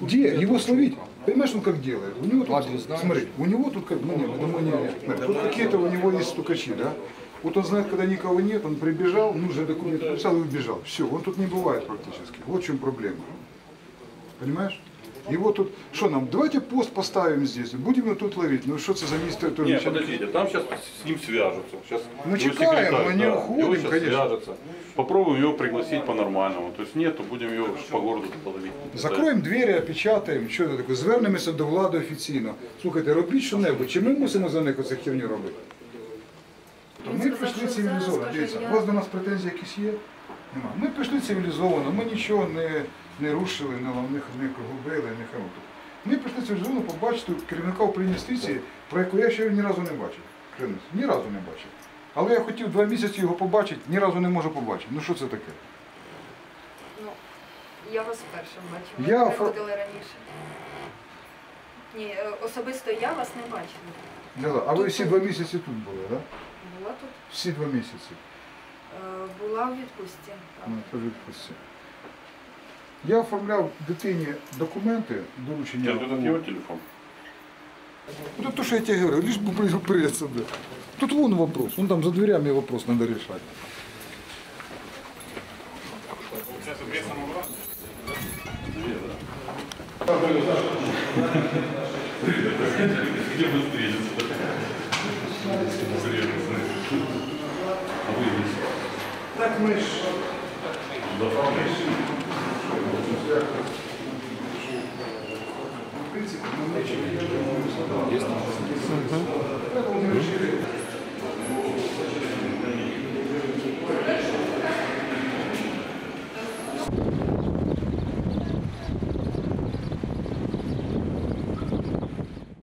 Его словить, понимаешь, он как делает? У него тут, Адрес смотри, у него тут, как, ну нет, я думаю, нет, нет. Тут какие-то у него есть стукачи, да? Вот он знает, когда никого нет, он прибежал, нужный документ написал и убежал. Все, он тут не бывает практически. Вот в чем проблема. Понимаешь? Его тут, что нам, давайте пост поставим здесь, будем его тут ловить. Ну что это за мистер Не, подождите, там сейчас с ним свяжутся. Сейчас Мы его чекаем, секретарь, мы не да, уходим, его сейчас конечно. свяжутся. Попробуем его пригласить по-нормальному. То есть нет, то будем его по городу половить. Закроємо двері, опечатаємо, що це таке, звернемося до влади офіційно. Слухайте, робіть що-небудь, чи ми мусимо за них оце херню робити? То ми прийшли цивілізовано. Дивіться, у вас до нас претензії якісь є? Нема. Ми прийшли цивілізовано, ми нічого не, не рушили, не, лам- не, губили, не хамуту. Ми прийшли цивілізовано побачити керівника управління юстиції, про якого я ще ні разу не бачив. Клянусь, ні разу не бачив. Але я хотів два місяці його побачити, ні разу не можу побачити. Ну що це таке? Ну, я вас першим бачила. Я Ви приходили раніше. Ні, е, особисто я вас не бачила. Ляза, А ви всі два місяці тут були, так? Да? Була тут, Всі два місяці е, була в відпустці. Ну, це відпустці. Я оформляв дитині документи, доручення. Нет, это его телефон. Ну, то, то, що я тебе говорю, лишь бы при- приехать сюда. Тут вон вопрос, вон там за дверями вопрос надо решать. Где мы встретимся? Ми ж. В принципі, ми не